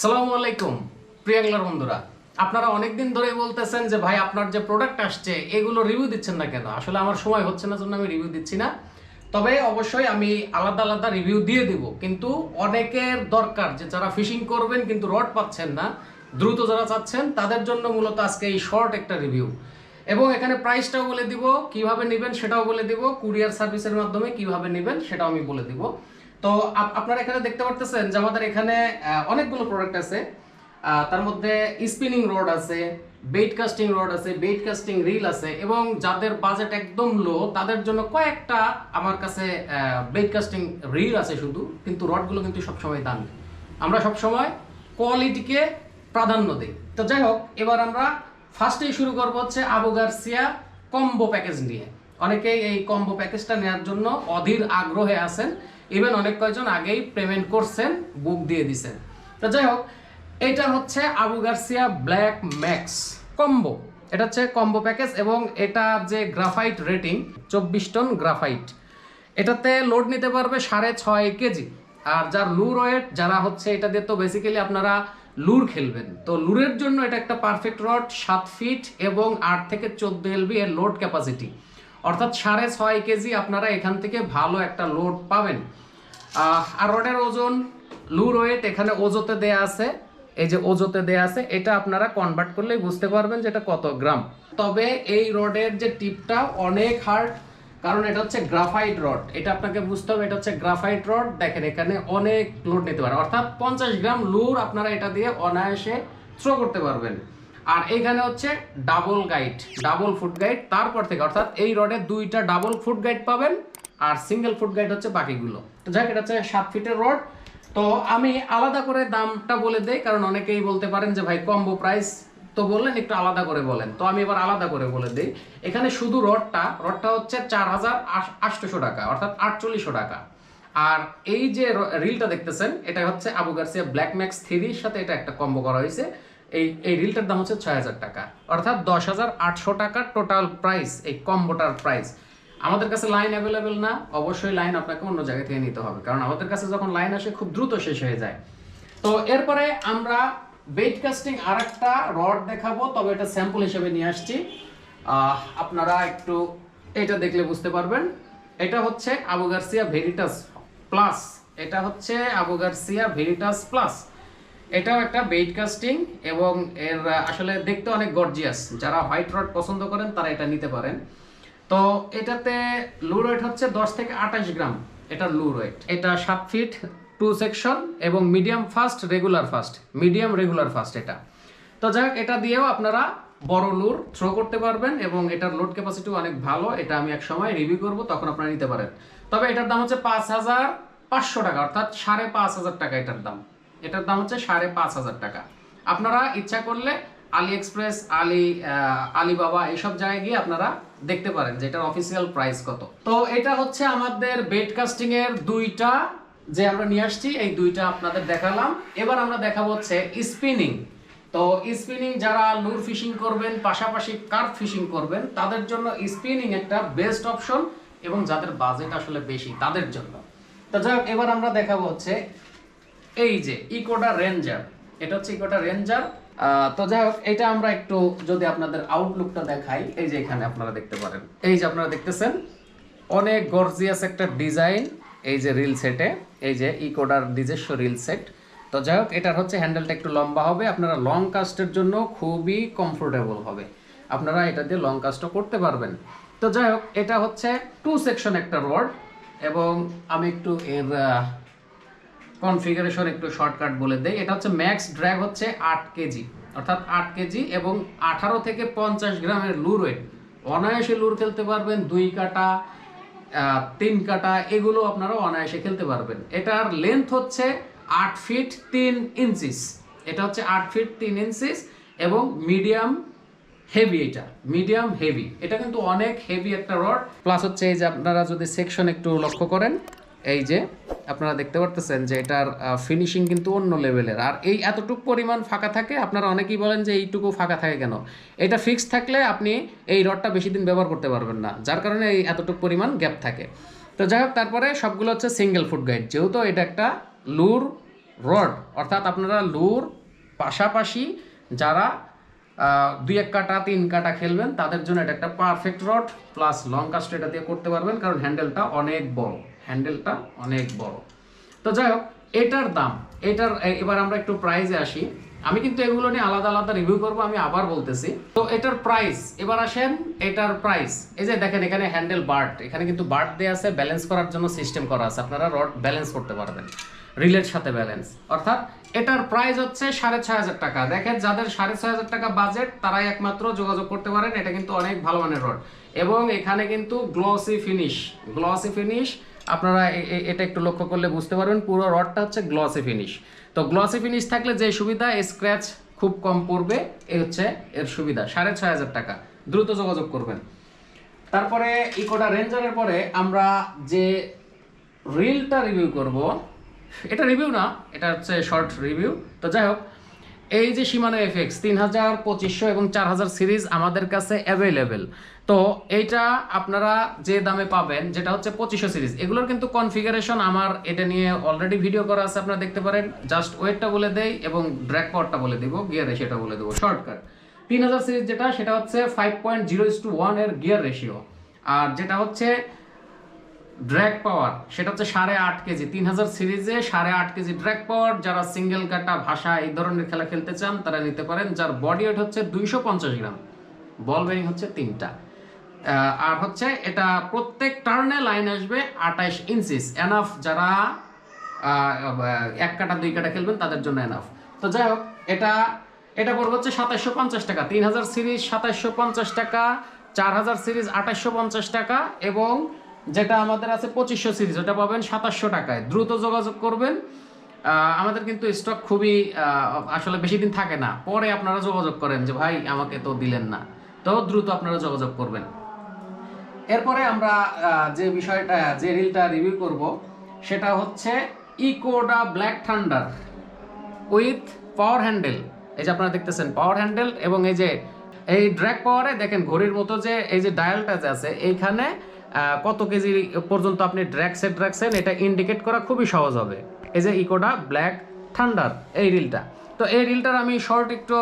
সালামু আলাইকুম প্রিয়াংলার বন্ধুরা। আপনারা অনেকদিন ধরেই বলতেছেন যে, ভাই, আপনার যে প্রোডাক্ট আসছে, এগুলো রিভিউ দিচ্ছেন না কেন? আসলে আমার সময় হচ্ছে না, জন্য আমি রিভিউ দিচ্ছি না। তবে অবশ্যই আমি আলাদা আলাদা রিভিউ দিয়ে দিব। কিন্তু অনেকের দরকার যে, যারা ফিশিং করবেন কিন্তু রড পাচ্ছেন না, দ্রুত যারা চাচ্ছেন, তাদের জন্য মূলত আজকে এই শর্ট একটা রিভিউ এবং এখানে প্রাইসটাও বলে দিব, কীভাবে নেবেন সেটাও বলে দিব কুরিয়ার সার্ভিসের মাধ্যমে কীভাবে নেবেন সেটাও আমি বলে দিব। তো আপ- আপনারা এখানে দেখতে পারতেছেন যে আমাদের এখানে অনেকগুলো প্রোডাক্ট আছে। তার মধ্যে স্পিনিং রড আছে বেট কাস্টিং রড আছে বেট কাস্টিং রিল আছে এবং যাদের বাজেট একদম লো তাদের জন্য কয়েকটা আমার কাছে বেট কাস্টিং রিল আছে শুধু, কিন্তু রডগুলো কিন্তু সবসময় দামি। আমরা সবসময় কোয়ালিটিকে প্রাধান্য দিই। তো যাই হোক, এবার আমরা ফার্স্টেই শুরু করব হচ্ছে আবু গার্সিয়া কম্বো প্যাকেজ নিয়ে। অনেকেই এই কম্বো প্যাকেজটা নেওয়ার জন্য অধীর আগ্রহে আছেন। ইভেন অনেক কয়জন আগেই পেমেন্ট করছেন বুক দিয়ে দিছেন। তো যাই হোক, এটা হচ্ছে Abu Garcia black max combo. এটা হচ্ছে কম্বো প্যাকেজ এবং এটা যে গ্রাফাইট রেটিং, চব্বিশ টন গ্রাফাইট। এটাতে লোড নিতে পারবে সাড়ে ছয় কেজি। আর যার লুর ওয়েট যারা হচ্ছে এটা দিয়ে তো বেসিক্যালি আপনারা লুর খেলবেন। তো লুরের জন্য এটা একটা পারফেক্ট রড সাত ফিট এবং আট থেকে চোদ্দ এলবি এর লোড ক্যাপাসিটি অর্থাৎ সাড়ে ছয় কেজি আপনারা এখান থেকে ভালো একটা লোড পাবেন। আর ওজন লুর ওয়েট এখানে ওজোতে দেয়া আছে। এই যে ওজোতে দেয়া আছে, এটা আপনারা কনভার্ট করলেই বুঝতে পারবেন যে এটা কত গ্রাম। তবে এই রডের যে টিপটা অনেক হার্ড কারণ এটা হচ্ছে গ্রাফাইট রড এটা আপনাকে বুঝতে হবে, এটা হচ্ছে গ্রাফাইট রড দেখেন, এখানে অনেক লোড নিতে পারে। অর্থাৎ পঞ্চাশ গ্রাম লুর আপনারা এটা দিয়ে অনায়াসে থ্রো করতে পারবেন। আর এখানে হচ্ছে double guide double foot guide তারপর থেকে, অর্থাৎ এই রডে দুইটা ডাবল ফুট গাইড পাবেন, আর সিঙ্গেল ফুট গাইড হচ্ছে বাকিগুলো। যাক, এটা হচ্ছে সাত ফিটের রড। তো আমি আলাদা করে দামটা বলে দেই, কারণ অনেকেই বলতে পারেন যে, ভাই, কম্বো প্রাইস তো বললেন, একটু আলাদা করে বলেন। তো আমি এবার আলাদা করে বলে দিই। এখানে শুধু রডটা রডটা হচ্ছে চার হাজার আটশোশো টাকা, অর্থাৎ আটচল্লিশশো টাকা। আর এই যে রিলটা দেখতেছেন, এটা হচ্ছে আবু গার্সিয়া ব্ল্যাক ম্যাক্স থ্রির সাথে এটা একটা কম্বো করা হয়েছে। এই এই রিলটার দাম হচ্ছে ছয় হাজার টাকা। অর্থাৎ দশ হাজার আটশো টাকা টোটাল প্রাইস এই কম্বোটার প্রাইস আমাদের কাছে লাইন অ্যাভেলেবেল না, অবশ্যই লাইন আপনাকে অন্য জায়গা থেকে নিতে হবে। কারণ আমাদের কাছে যখন লাইন আসে, খুব দ্রুত শেষ হয়ে যায়। তো এরপরে আমরা বেট কাস্টিং আর একটা রড দেখাবো, তবে এটা স্যাম্পল হিসেবে নিয়ে আসছি। আপনারা একটু এটা দেখলে বুঝতে পারবেন। এটা হচ্ছে আবু গার্সিয়া ভেরিটাস প্লাস এটা হচ্ছে আবু গার্সিয়া ভেরিটাস প্লাস এটাও একটা বেইট কাস্টিং এবং এর, আসলে দেখতে অনেক গর্জিয়াস যারা হোয়াইট রড পছন্দ করেন, তারা এটা নিতে পারেন। তো এটাতে লু ওয়েট হচ্ছে দশ থেকে আঠাশ গ্রাম। এটা লু ওয়েট এটা সাত ফিট টু সেকশন এবং medium fast regular fast medium regular fast এটা। তো যাই হোক, এটা দিয়েও আপনারা বড় লুর থ্রো করতে পারবেন এবং এটার লোড ক্যাপাসিটি অনেক ভালো। এটা আমি এক সময় রিভিউ করব তখন আপনারা নিতে পারেন। তবে এটার দাম হচ্ছে পাঁচ হাজার পাঁচশো টাকা অর্থাৎ সাড়ে পাঁচ হাজার টাকা এটার দাম। এটার দাম হচ্ছে সাড়ে পাঁচ হাজার টাকা। আপনারা ইচ্ছা করলে আলি এক্সপ্রেস আলি আলিবাবা এইসব জায়গায় গিয়ে আপনারা দেখতে পারেন যে এটার অফিসিয়াল প্রাইস কত। তো এটা হচ্ছে আমাদের বেড কাস্টিং এর দুইটা যে আমরা নিয়ে আসছি, এই দুইটা আপনাদের দেখালাম। এবার আমরা দেখাবো হচ্ছে স্পিনিং তো স্পিনিং যারা লুর ফিশিং করবেন, পাশাপাশি কার্প ফিশিং করবেন, তাদের জন্য স্পিনিং একটা বেস্ট অপশন এবং যাদের বাজেট আসলে বেশি, তাদের জন্য। তো যাই এবার আমরা দেখাবো হচ্ছে এই যে ইকোটা রেঞ্জার এটা হচ্ছে ইকোটা রেঞ্জার তো যাই হোক, এটা আমরা একটু যদি আপনাদের আউটলুকটা দেখাই, এই যে এখানে আপনারা দেখতে পারেন। এই যে আপনারা দেখতেছেন, অনেক গর্জিয়াস একটা ডিজাইন এই যে রিল সেটে এই যে ইকোডার নিজস্ব রিল সেট তো যাই হোক, এটার হচ্ছে হ্যান্ডেলটা একটু লম্বা হবে, আপনারা লং কাস্টের জন্য খুবই কমফোর্টেবল হবে। আপনারা এটা দিয়ে লং কাস্টও করতে পারবেন। তো যাই হোক, এটা হচ্ছে টু সেকশন একটা রড, এবং আমি একটু এর কনফিগারেশন একটু শর্টকাট বলে দেয় এটা হচ্ছে ম্যাক্স ড্র্যাগ হচ্ছে আট কেজি। অর্থাৎ আট কেজি এবং আঠারো থেকে পঞ্চাশ গ্রামের লুর ওয়েট অনায়াসে লুর খেলতে পারবেন, দুই কাটা তিন কাটা, এগুলো আপনারা অনায়াসে খেলতে পারবেন। এটার লেন্থ হচ্ছে আট ফিট তিন ইঞ্চিস এটা হচ্ছে আট ফিট তিন ইঞ্চিস এবং মিডিয়াম হেভি এটা। মিডিয়াম হেভি এটা কিন্তু অনেক হেভি একটা রড প্লাস হচ্ছে এই যে আপনারা যদি সেকশন একটু লক্ষ্য করেন এই যে, আপনারা দেখতে পারতেছেন যে এটার ফিনিশিং কিন্তু অন্য লেভেলের আর এই এতটুকু পরিমাণ ফাঁকা থাকে, আপনারা অনেকেই বলেন যে এইটুকু ফাঁকা থাকে কেন? এটা ফিক্স থাকলে আপনি এই রডটা বেশি দিন ব্যবহার করতে পারবেন না, যার কারণে এই এতটুকু পরিমাণ গ্যাপ থাকে। তো যাই হোক, তারপরে সবগুলো হচ্ছে সিঙ্গেল ফুট গাইড যেহেতু এটা একটা লুর রড, অর্থাৎ আপনারা লুর পাশাপাশি যারা দুই এক কাটা, তিন কাটা খেলবেন, তাদের জন্য এটা একটা perfect rod plus long cast এটা দিয়ে করতে পারবেন, কারণ হ্যান্ডেলটা অনেক বড়। হ্যান্ডেলটা অনেক বড়। তো যাই হোক এটার দাম, এটার এবার আমরা একটু প্রাইজে আসি। আমি কিন্তু এগুলো নিয়ে আলাদা আলাদা রিভিউ করব, আমি আবার বলতেছি। তো এটার প্রাইস এবার আসেন, এটার প্রাইস এই যে দেখেন, এখানে হ্যান্ডেল বার্ট এখানে কিন্তু বার্ট দেওয়া আছে ব্যালেন্স করার জন্য সিস্টেম করা আছে। আপনারা রড ব্যালেন্স করতে পারবেন রিলের সাথে ব্যালেন্স অর্থাৎ এটার প্রাইস হচ্ছে সাড়ে ছয় হাজার টাকা। দেখেন, যাদের সাড়ে ছয় হাজার টাকা বাজেট তারাই একমাত্র যোগাযোগ করতে পারেন। এটা কিন্তু অনেক ভালো মানের রড এবং এখানে কিন্তু গ্লসি ফিনিশ গ্লসি ফিনিশ আপনারা এ- এ- এটা একটু লক্ষ্য করলে বুঝতে পারবেন, পুরো রডটা হচ্ছে গ্লসি ফিনিশ তো গ্লসি ফিনিশ থাকলে যে সুবিধা স্ক্র্যাচ খুব কম পড়বে এই হচ্ছে এর সুবিধা, সাড়ে ছয় হাজার টাকা। দ্রুত যোগাযোগ করবেন। তারপরে ইকোটা রেঞ্জারের পরে আমরা যে রিলটা রিভিউ করব, এটা রিভিউ না, এটা হচ্ছে শর্ট রিভিউ তো যাই হোক এই যে সীমানা এফেক্স তিন হাজার পঁচিশশো এবং চার হাজার সিরিজ আমাদের কাছে অ্যাভেলেবেল তো এইটা আপনারা যে দামে পাবেন, যেটা হচ্ছে পঁচিশশো সিরিজ, এগুলোর কিন্তু কনফিগারেশন আমার এটা নিয়ে অলরেডি ভিডিও করা আছে আপনারা দেখতে পারেন। জাস্ট ওয়েটটা বলে দেই এবং ব্র্যাক পাওয়ারটা বলে দিব গিয়ারে সেটা বলে দেবো শর্টকাট তিন হাজার সিরিজ যেটা, সেটা হচ্ছে five point zero is two ওয়ানের গিয়ার রেশিও আর যেটা হচ্ছে ড্র্যাগ পাওয়ার সেটা হচ্ছে সাড়ে আট কেজি। তিন হাজার সিরিজে সাড়ে আট কেজি ড্র্যাগ পাওয়ার যারা সিঙ্গেল কাটা ভাষা এই ধরনের খেলা খেলতে চান, তারা নিতে পারেন, যার বডি ওয়েট হচ্ছে দুইশো পঞ্চাশ গ্রাম। বল বেরিং হচ্ছে তিনটা। আর হচ্ছে এটা প্রত্যেক টার্নে লাইন আসবে আঠাইশ ইঞ্চিস এনাফ যারা এক কাটা, দুই কাটা খেলবেন, তাদের জন্য এনাফ তো যাই হোক, এটা এটা পড়বে হচ্ছে সাতাশশো পঞ্চাশ টাকা। তিন হাজার সিরিজ সাতাশশো পঞ্চাশ টাকা, চার হাজার সিরিজ আঠাশশো পঞ্চাশ টাকা এবং যেটা আমাদের আছে পঁচিশশো সিরিজ, ওটা পাবেন সাতাশশো টাকায়। দ্রুত যোগাযোগ করবেন। আমাদের কিন্তু স্টক খুবই আসলে বেশি দিন থাকে না। পরে আপনারা যোগাযোগ করেন যে, ভাই, আমাকে তো দিলেন না। তো দ্রুত আপনারা যোগাযোগ করবেন। এরপরে আমরা যে বিষয়টা, যে রিলটা রিভিউ করব, সেটা হচ্ছে Ecooda black thunder with power handle এই যে আপনারা দেখতেছেন পাওয়ার হ্যান্ডেল এবং এই যে, এই ড্র্যাগ পাওয়ারে দেখেন, ঘড়ির মতো যে, এই যে ডায়ালটা যে আছে, এইখানে কত কেজি পর্যন্ত আপনি ড্র্যাগসে ড্র্যাগসেন এটা ইন্ডিকেট করা খুবই সহজ হবে। এই যে ইকোডা ব্ল্যাক থান্ডার এই রিলটা তো এই রিলটার আমি শর্ট একটু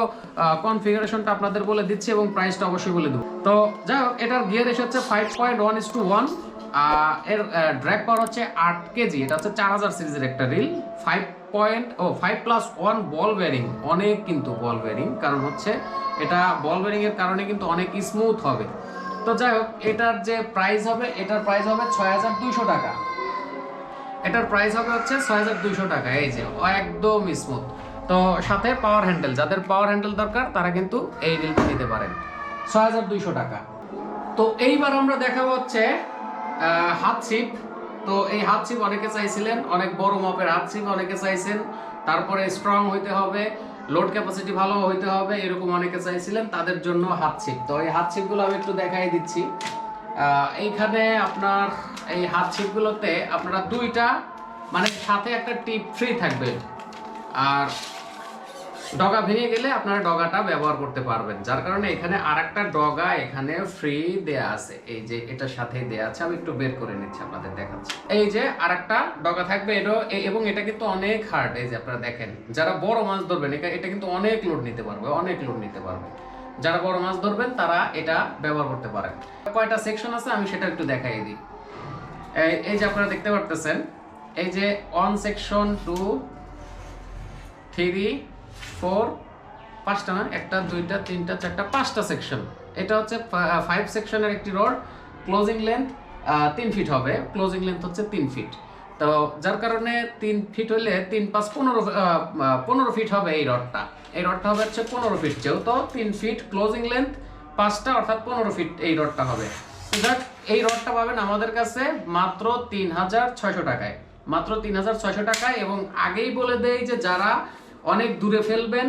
কনফিগারেশনটা আপনাদের বলে দিচ্ছি এবং প্রাইসটা অবশ্যই বলে দেবো। তো যাই হোক, এটার গিয়ার এসে হচ্ছে five point one is two ওয়ানের ড্র্যাগ পাওয়ার হচ্ছে আট কেজি। এটা হচ্ছে চার হাজার সিরিজের একটা reel five point O five plus one ball bearing অনেক কিন্তু বল বেয়ারিং কারণ হচ্ছে এটা বল বেয়ারিং এর কারণে কিন্তু অনেক স্মুথ হবে। তো যাই হোক, এটার যে প্রাইস হবে, এটার প্রাইস হবে ছয় হাজার দুইশো টাকা। এটার প্রাইস হবে হচ্ছে ছয় হাজার দুইশো টাকা, এই যে, একদম স্মুথ তো সাথে পাওয়ার হ্যান্ডেল যাদের পাওয়ার হ্যান্ডেল দরকার, তারা কিন্তু এই রিলটা নিতে পারেন। ছয় হাজার দুইশো টাকা। তো এইবার আমরা দেখাবো হচ্ছে হাত ছিপ। তো এই হাত ছিপ অনেকে চাইছিলেন, অনেক বড় মাপের হাত ছিপ অনেকে চাইছেন। তারপরে স্ট্রং হইতে হবে। লোড ক্যাপাসিটি ভালো হইতে হবে, এরকম অনেকে চাইছিলেন, তাদের জন্য হাত ছিপ। তো এই হাত ছিপগুলো আমি একটু দেখাই দিচ্ছি। এইখানে আপনার এই হাত ছিপগুলোতে আপনারা দুইটা মানে সাথে একটা টিপ ফ্রি থাকবে। আর ডগা ভেঙে গেলে আপনারা ডগাটা ব্যবহার করতে পারবেন। যার কারণে এখানে আরেকটা ডগা এখানে ফ্রি দেয়া আছে। এই যে এটার সাথে দেয়া আছে। আমি একটু বের করে নিচ্ছি, আপনাদের দেখাচ্ছি। এই যে আরেকটা ডগা থাকবে। এটা এবং এটা কিন্তু অনেক হার্ড এই যে আপনারা দেখেন। যারা বড় মাছ ধরবেন, এটা এটা কিন্তু অনেক লোড নিতে পারবে, অনেক লোড নিতে পারবে। যারা বড় মাছ ধরবেন, তারা এটা ব্যবহার করতে পারেন। কয়টা সেকশন আছে? আমি সেটা একটু দেখাই দিই। এই যে আপনারা দেখতে পারতেছেন, এই যে on section two three four, পাঁচটা না? একটা, দুইটা, তিনটা, চারটা, পাঁচটা সেকশন এটা হচ্ছে ফাইভ সেকশনের একটি রড ক্লোজিং লেন্থ তিন ফিট হবে। ক্লোজিং লেন্থ হচ্ছে তিন ফিট তো যার কারণে তিন ফিট হলে তিন পাঁচ পনেরো পনেরো ফিট হবে এই রডটা এই রডটা হবে হচ্ছে পনেরো ফিট যেহেতু তিন ফিট ক্লোজিং লেন্থ পাঁচটা অর্থাৎ পনেরো ফিট এই রডটা হবে। এই রডটা পাবেন আমাদের কাছে মাত্র তিন হাজার ছয়শো টাকায়। মাত্র তিন হাজার ছয়শো টাকায় এবং আগেই বলে দেই যে যারা অনেক দূরে ফেলবেন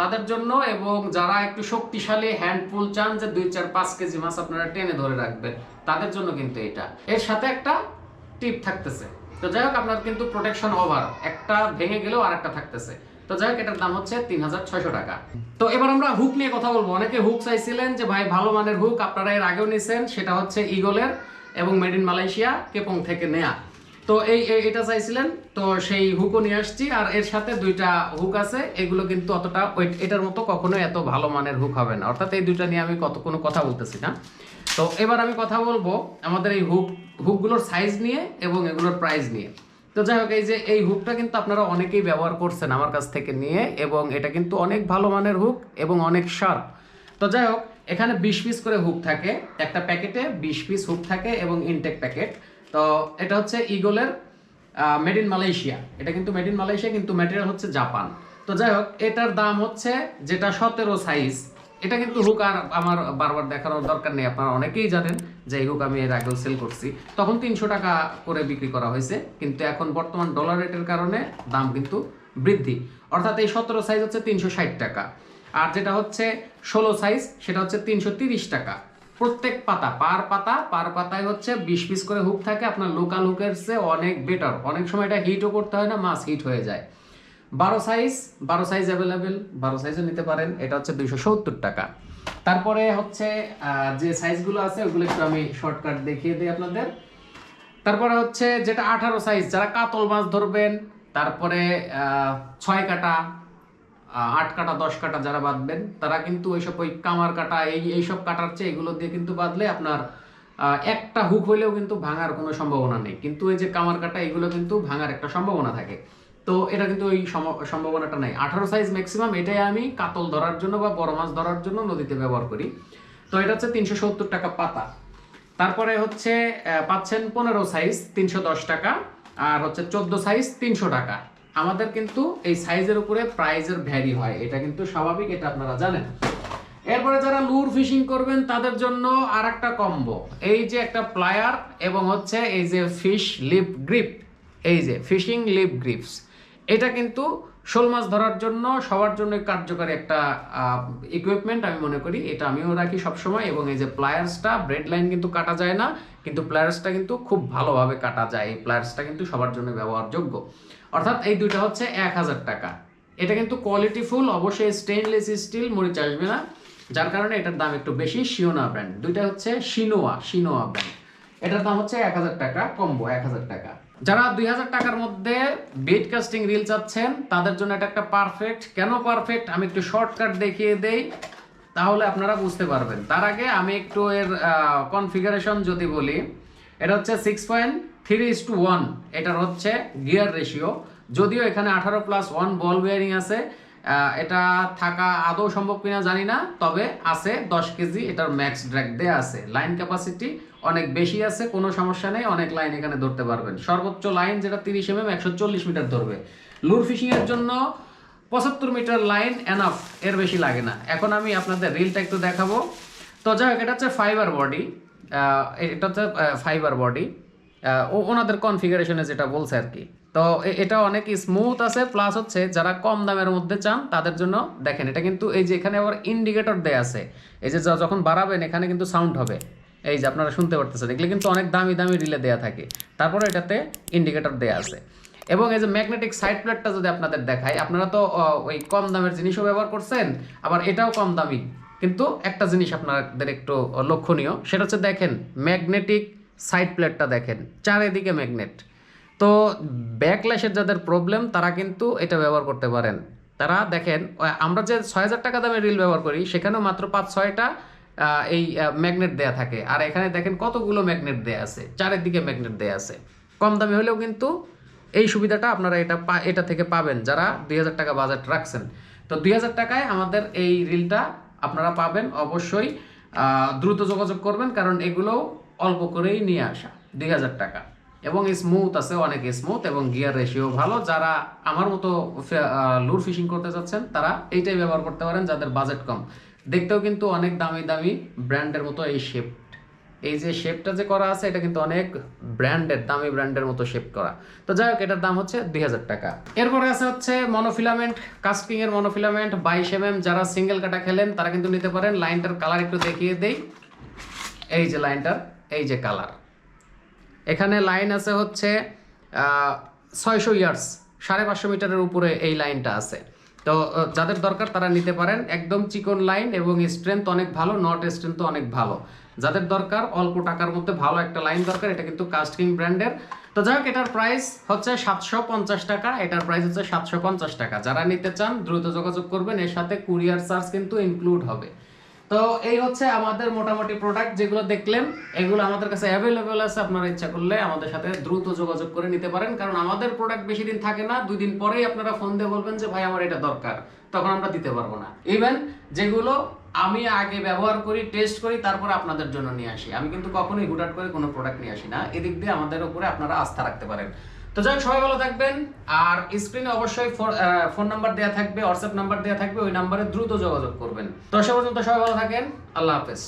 তাদের জন্য এবং যারা একটু শক্তিশালী হ্যান্ডফুল চান যে দুই চার পাঁচ কেজি মাছ আপনারা টেনে ধরে রাখবেন, তাদের জন্য কিন্তু এটা। এর সাথে একটা টিপ থাকতেছে। তো যাই হোক, আপনার কিন্তু প্রোটেকশন ওভার একটা ভেঙে গেলেও আরেকটা থাকতেছে। তো যাই হোক, এটার দাম হচ্ছে তিন হাজার ছয়শো টাকা। তো এবার আমরা হুক নিয়ে কথা বলব। অনেকে হুক চাইছিলেন যে, ভাই, ভালো মানের হুক আপনারা এর আগেও নিছেন, সেটা হচ্ছে ইগলের এবং মেড ইন মালয়েশিয়া কেপং থেকে নেয়া। তো এই এটা চাইছিলেন, তো সেই হুকও নিয়ে আসছি, আর এর সাথে দুইটা হুক আছে, এগুলো কিন্তু অতটা ওই- এটার মতো কখনো এত ভালো মানের হুক হবে না। অর্থাৎ এই দুইটা নিয়ে আমি কত, কোনো কথা বলতেছি না। তো এবার আমি কথা বলব আমাদের এই হুক, হুকগুলোর সাইজ নিয়ে এবং এগুলোর প্রাইস নিয়ে। তো যাই হোক, এই যে এই হুকটা কিন্তু আপনারা অনেকেই ব্যবহার করছেন আমার কাছ থেকে নিয়ে, এবং এটা কিন্তু অনেক ভালো মানের হুক এবং অনেক শার্প তো যাই হোক, এখানে বিশ পিস করে হুক থাকে, একটা প্যাকেটে বিশ পিস হুক থাকে এবং ইনটেক প্যাকেট তো এটা হচ্ছে ইগলের মেড ইন মালয়েশিয়া এটা কিন্তু মেড ইন মালয়েশিয়া কিন্তু ম্যাটেরিয়াল হচ্ছে জাপান তো যাই হোক, এটার দাম হচ্ছে যেটা সতেরো সাইজ এটা কিন্তু হুক আর আমার বারবার দেখানোর দরকার নেই, আপনারা অনেকেই জানেন যে এই হুক আমি এর আগেও সেল করছি। তখন তিনশো টাকা করে বিক্রি করা হয়েছে, কিন্তু এখন বর্তমান ডলার রেটের কারণে দাম কিন্তু বৃদ্ধি। অর্থাৎ এই সতেরো সাইজ হচ্ছে তিনশো ষাট টাকা। আর যেটা হচ্ছে ষোলো সাইজ সেটা হচ্ছে তিনশো তিরিশ টাকা। প্রত্যেক পাতা, পার পাতা, পার পাতায় হচ্ছে বিশ পিস করে হুক থাকে, আপনার লোকাল হুকের চেয়ে অনেক বেটার অনেক সময় এটা হিটও করতে হয় না মাছ হিট হয়ে যায়। বারো সাইজ বারো সাইজ অ্যাভেলেবেল বারো সাইজও নিতে পারেন, এটা হচ্ছে দুইশো সত্তর টাকা। তারপরে হচ্ছে যে সাইজগুলো আছে, ওগুলো একটু আমি শর্টকাট দেখিয়ে দিই আপনাদের। তারপরে হচ্ছে যেটা আঠারো সাইজ যারা কাতল মাছ ধরবেন, তারপরে ছয় কাটা আট কাটা, দশ কাটা যারা বাঁধবেন, তারা কিন্তু ওইসব ওই কামার কাটা, এই, এইসব কাটার চেয়ে এগুলো দিয়ে কিন্তু বাঁধলে আপনার একটা হুক হইলেও কিন্তু ভাঙার কোনো সম্ভাবনা নেই। কিন্তু এই যে কামার কাটা, এগুলো কিন্তু ভাঙার একটা সম্ভাবনা থাকে। তো এটা কিন্তু ওই সম- সম্ভাবনাটা নাই। আঠারো সাইজ ম্যাক্সিমাম এটাই আমি কাতল ধরার জন্য বা বড় মাছ ধরার জন্য নদীতে ব্যবহার করি। তো এটা হচ্ছে তিনশো সত্তর টাকা পাতা। তারপরে হচ্ছে পাচ্ছেন পনেরো সাইজ তিনশো দশ টাকা। আর হচ্ছে চোদ্দ সাইজ তিনশো টাকা। আমাদের কিন্তু এই সাইজের উপরে প্রাইজের ভ্যারি হয়, এটা কিন্তু স্বাভাবিক, এটা আপনারা জানেন। এরপরে যারা লুর ফিশিং করবেন, তাদের জন্য আর একটা কম্বো। এই যে একটা প্লায়ার এবং হচ্ছে এই যে ফিশ লিপ গ্রিপ, এই যে ফিশিং লিপ গ্রিপস, এটা কিন্তু শোল মাছ ধরার জন্য সবার জন্য কার্যকরী একটা ইকুইপমেন্ট আমি মনে করি। এটা আমিও রাখি সবসময় এবং এই যে প্লায়ার্সটা ব্রেড লাইন কিন্তু কাটা যায় না, কিন্তু প্লায়ার্সটা কিন্তু খুব ভালোভাবে কাটা যায়। এই প্লায়ার্সটা কিন্তু সবার জন্য ব্যবহারযোগ্য। অর্থাৎ এই দুইটা হচ্ছে এক হাজার টাকা। এটা কিন্তু কোয়ালিটি ফুল অবশ্যই স্টেনলেস স্টিল মরিচ আসবে না। যার কারণে এটার দাম একটু বেশি শিওনা ব্র্যান্ড দুইটা হচ্ছে শিনোয়া শিনোয়া ব্র্যান্ড এটার দাম হচ্ছে এক হাজার টাকা কম্বো এক হাজার টাকা। যারা দুই হাজার টাকার মধ্যে বেড কাস্টিং রিল চাচ্ছেন, তাদের জন্য এটা একটা পারফেক্ট কেন পারফেক্ট আমি একটু শর্টকাট দেখিয়ে দেই, তাহলে আপনারা বুঝতে পারবেন। তার আগে আমি একটু এর কনফিগারেশন যদি বলি, এটা হচ্ছে six point three is two one এটার হচ্ছে গিয়ার রেশিও যদিও এখানে আঠারো প্লাস ওয়ান বল বেয়ারিং আছে এটা থাকা আদৌ সম্ভব কিনা জানি না, তবে আছে দশ কেজি, এটার ম্যাক্স ড্র্যাগ দেয়া আছে। লাইন ক্যাপাসিটি অনেক বেশি আছে, কোনো সমস্যা নেই, অনেক লাইন এখানে ধরতে পারবেন। সর্বোচ্চ লাইন যেটা তিরিশ এম এম একশো চল্লিশ মিটার ধরবে। লুর ফিশিং এর জন্য পঁচাত্তর মিটার লাইন এনাফ এর বেশি লাগে না। এখন আমি আপনাদের রিলটা একটু দেখাবো। তো যাই হোক, এটা হচ্ছে ফাইবার বডি এটা হচ্ছে ফাইবার বডি ওনাদের কনফিগারেশনে যেটা বলছে আর কি। তো এটা অনেক স্মুথ আছে প্লাস হচ্ছে যারা কম দামের মধ্যে চান, তাদের জন্য দেখেন, এটা কিন্তু এই যে এখানে আবার ইন্ডিকেটর দেয়া আছে। এই যে যখন বাড়াবেন, এখানে কিন্তু সাউন্ড হবে। এই যে আপনারা শুনতে পারতেছেন, এগুলো কিন্তু অনেক দামি দামি রিলে দেয়া থাকে। তারপরে এটাতে ইন্ডিকেটর দেয়া আছে। এবং এই যে ম্যাগনেটিক সাইড প্লেটটা যদি আপনাদের দেখায় আপনারা তো ওই কম দামের জিনিসও ব্যবহার করছেন, আবার এটাও কম দামি। কিন্তু একটা জিনিস আপনাদের একটু লক্ষণীয়, সেটা হচ্ছে দেখেন ম্যাগনেটিক সাইড প্লেটটা দেখেন, চারিদিকে ম্যাগনেট তো ব্যাকল্যাশের যাদের প্রবলেম তারা কিন্তু এটা ব্যবহার করতে পারেন। তারা দেখেন আমরা যে ছয় হাজার টাকা দামের রিল ব্যবহার করি, সেখানেও মাত্র পাঁচ ছয়টা এই ম্যাগনেট দেয়া থাকে। আর এখানে দেখেন কতগুলো ম্যাগনেট দেয়া আছে, চারিদিকে ম্যাগনেট দেয়া আছে। কম দামে হলেও কিন্তু এই সুবিধাটা আপনারা এটা এটা থেকে পাবেন, যারা দুই হাজার টাকা বাজেট রাখছেন। তো দুই হাজার টাকায় আমাদের এই রিলটা আপনারা পাবেন, অবশ্যই দ্রুত যোগাযোগ করবেন, কারণ এগুলো অল্প করেই নিয়ে আসা, দুই হাজার টাকা। এবং স্মুথ আছে, অনেক স্মুথ এবং গিয়ার রেশিও ভালো। যারা আমার মতো লুর ফিশিং করতে চাচ্ছেন তারা এইটাই ব্যবহার করতে পারেন, যাদের বাজেট কম। দেখতেও কিন্তু অনেক দামি দামি ব্র্যান্ডের মতো এই শেপ এই যে শেপটা যে করা আছে, এটা কিন্তু অনেক ব্র্যান্ডের দামি ব্র্যান্ডের মতো শেপ করা। তো যাই হোক, এটার দাম হচ্ছে দুই হাজার টাকা। এরপরে আছে হচ্ছে মনোফিলামেন্ট কাস্টিং এর মনোফিলামেন্ট বাইশ এম এম যারা সিঙ্গেল কাটা খেলেন, তারা কিন্তু নিতে পারেন। লাইনটার কালার একটু দেখিয়ে দেই। এই যে লাইনটার এই যে কালার এখানে লাইন আছে হচ্ছে ছয়শো ইয়ার্স, সাড়ে পাঁচশো মিটারের উপরে এই লাইনটা আছে। তো যাদের দরকার তারা নিতে পারেন। একদম চিকন লাইন এবং স্ট্রেংথ অনেক ভালো নট স্ট্রেংথ অনেক ভালো। যাদের দরকার, অল্প টাকার মধ্যে ভালো একটা লাইন দরকার, এটা কিন্তু কাস্ট ব্র্যান্ডের তো যাই হোক, এটার প্রাইস হচ্ছে সাতশো পঞ্চাশ টাকা, এটার প্রাইস হচ্ছে সাতশো পঞ্চাশ টাকা। যারা নিতে চান, দ্রুত যোগাযোগ করবেন। এর সাথে কুরিয়ার চার্জ কিন্তু ইনক্লুড হবে। তো এই হচ্ছে আমাদের মোটামুটি প্রোডাক্ট যেগুলো দেখলেন, এগুলো আমাদের কাছে অ্যাভেলেবেল আছে, আপনারা ইচ্ছা করলে আমাদের সাথে দ্রুত যোগাযোগ করে নিতে পারেন। কারণ আমাদের প্রোডাক্ট বেশি দিন থাকে না, দুই দিন পরেই আপনারা ফোন দিয়ে বলবেন যে, ভাই, আমার এটা দরকার। তখন আমরা দিতে পারব না। ইভেন যেগুলো আমি আগে ব্যবহার করি টেস্ট করি, তারপর আপনাদের জন্য নিয়ে আসি। আমি কিন্তু কখনোই হুটহাট করে কোনো প্রোডাক্ট নিয়ে আসি না। এদিক দিয়ে আমাদের উপরে আপনারা আস্থা রাখতে পারেন। তো যাই সবাই ভালো থাকবেন। আর স্ক্রিনে অবশ্যই ফোন নাম্বার দেওয়া থাকবে হোয়াটসঅ্যাপ নাম্বার দেওয়া থাকবে, ওই নাম্বারে দ্রুত যোগাযোগ করবেন। তো সে পর্যন্ত সবাই ভালো থাকেন। আল্লাহ হাফেজ।